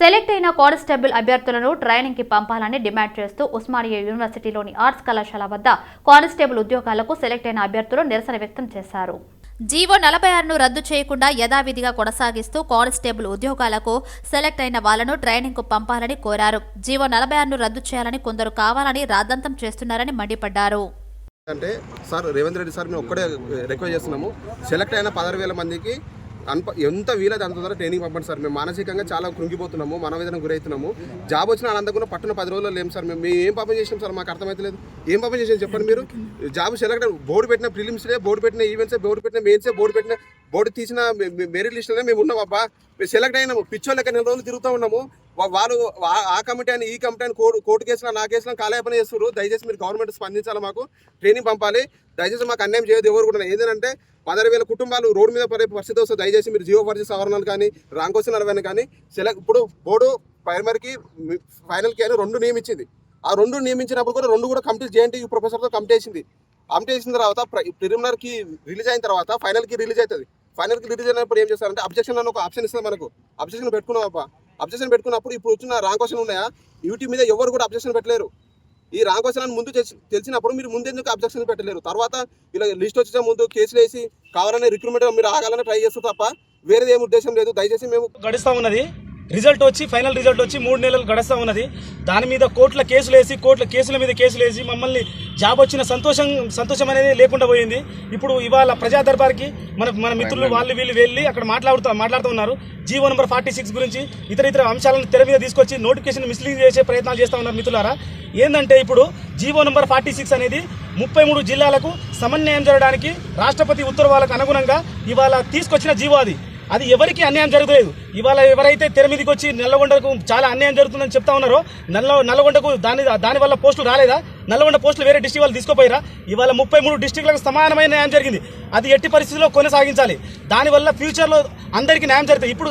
Select అయిన constable అభ్యర్థులను ట్రైనింగ్కి పంపాలని డిమాండ్ చేస్తూ ఉస్మానియా యూనివర్సిటీలోని ఆర్ట్స్ కళాశాల వద్ద కానిస్టేబుల్ ఉద్యోగాలకు సెలెక్ట్ అయిన అభ్యర్థులు నిరసన వ్యక్తం చేశారు. జీవో నలభై ఆరును రద్దు చేయకుండా యథావిధిగా కొనసాగిస్తూ కానిస్టేబుల్ ఉద్యోగాలకు సెలెక్ట్ అయిన వాళ్ళను ట్రైనింగ్కు పంపాలని కోరారు. జీవో నలభై ఆరును రద్దు చేయాలని కొందరు కావాలని రాద్దంతం చేస్తున్నారని మండిపడ్డారు. అంటే సార్ రేవంత్ రెడ్డి సార్ మేము ఒక్కడే రిక్వెస్ట్ చేస్తున్నాము. సెలెక్ట్ అయిన పదహారు వేల మందికి అన్ప ఎంత వీలైతే అంత ద్వారా ట్రైనింగ్ పంపండి సార్. మేము మానసికంగా చాలా కృంగిపోతున్నాము మనవేదన గురవుతున్నాము. జాబ్ వచ్చిన ఆనందకుండా పట్టున పది రోజుల్లో లేము సార్. మేము మేము ఏం పాపం చేసినాం సార్? మాకు అర్థమైతలేదు ఏం పాపం చేసాం చెప్పండి మీరు? జాబ్ సెలెక్ట్ బోర్డు పెట్టిన ప్రిలిమ్స్లే బోర్డు పెట్టిన ఈవెంట్సే బోర్డు పెట్టిన మెయిన్సే బోర్డు పెట్టిన బోర్డు తీసిన మెరిట్ లిస్టులోనే మేము ఉన్నాం అబ్బా. మేము సెలెక్ట్ అయినాము. పిచ్చోళ్ళ నెల రోజులు తిరుగుతూ ఉన్నాము? వాళ్ళు ఆ- కమిటీ అని ఈ కమిటీ అని కోర్టు కోర్టు కేసులో నా కేసులో కాలయాపన చేస్తారు దయచేసి మీరు గవర్నమెంట్ స్పందించాలి మాకు. ట్రైనింగ్ పంపాలి. దయచేసి మాకు అన్యాయం చేయదు ఎవరు కూడా. ఏంటంటే పదహారు వేల కుటుంబాలు రోడ్డు మీద పడే పరిస్థితి వస్తే దయచేసి మీరు జీవో పరిస్థితి సవరణలు కానీ రాంకోసిన నలభై కానీ సెలెక్ట్ ఇప్పుడు బోర్డు ప్రైమరీకి ఫైనల్కి అని రెండు నియమించింది. ఆ రెండు నియమించినప్పుడు కూడా రెండు కూడా కంప్లీట్ జేఎన్టీ ప్రొఫెసర్తో కంప్లీట్ చేసింది కంప్లీట్ చేసిన తర్వాత ప్రిలిమినర్కి రిలీజ్ అయిన తర్వాత ఫైనల్కి రిలీజ్ అవుతుంది. ఫైనల్కి రిలీజ్ అయినప్పుడు ఏం చేస్తారంటే అబ్జెక్షన్ అని ఒక ఆప్షన్ ఇస్తుంది మనకు. అబ్జెక్షన్ పెట్టుకున్నాం అబ్బా. అబ్జెక్షన్ పెట్టుకున్నప్పుడు ఇప్పుడు వచ్చిన రాంగ్ క్వశ్చన్ ఉన్నాయా? యూటీ మీద ఎవరు కూడా అబ్జెక్షన్ పెట్టలేరు. ఈ రాంగ్ క్వశ్చన్ అని ముందు తెలిసినప్పుడు మీరు ముందెందుకు అబ్జెక్షన్ పెట్టలేరు? తర్వాత ఇలా లిస్ట్ వచ్చే ముందు కేసులు వేసి కావాలనే రిక్రూట్మెంట్ మీరు ఆగాలని ట్రై చేస్తారు తప్ప వేరేది ఏం ఉద్దేశం లేదు. దయచేసి మేము గడుస్తూ ఉన్నది. రిజల్ట్ వచ్చి ఫైనల్ రిజల్ట్ వచ్చి మూడు నెలలు గడుస్తూ ఉన్నది. దాని మీద కోర్టుల కేసులు వేసి కోర్టుల కేసుల మీద కేసులు వేసి మమ్మల్ని జాబ్ వచ్చిన సంతోషం సంతోషం అనేది లేకుండా పోయింది. ఇప్పుడు ఇవాళ ప్రజా దర్బార్కి మన మన మిత్రులు వాళ్ళు వీళ్ళు వెళ్ళి అక్కడ మాట్లాడుతూ మాట్లాడుతూ ఉన్నారు. జీవో నెంబర్ ఫార్టీ సిక్స్ గురించి ఇతర ఇతర అంశాలను తెర మీద తీసుకొచ్చి నోటిఫికేషన్ మిస్లీడ్ చేసే ప్రయత్నాలు చేస్తూ ఉన్నారు మిత్రులారా. ఏంటంటే ఇప్పుడు జీవో నెంబర్ ఫార్టీ సిక్స్ అనేది ముప్పై మూడు జిల్లాలకు సమన్వయం జరగడానికి రాష్ట్రపతి ఉత్తర్వులకు అనుగుణంగా ఇవాళ తీసుకొచ్చిన జీవో అది. అది ఎవరికి అన్యాయం జరగలేదు. ఇవాళ ఎవరైతే తెర మీదకి వచ్చి నల్లగొండకు చాలా అన్యాయం జరుగుతుందని చెప్తా ఉన్నారో నల్ల నల్లగొండకు దాని దాని వల్ల పోస్టులు రాలేదా? నల్లగొండ పోస్టులు వేరే డిస్టిక్ వాళ్ళు తీసుకోపోయారా? ఇవాళ ముప్పై మూడు డిస్టిక్లకు సమానమైన న్యాయం జరిగింది. అది ఎట్టి పరిస్థితుల్లో కొనసాగించాలి. దానివల్ల ఫ్యూచర్లో అందరికీ న్యాయం జరుగుతుంది. ఇప్పుడు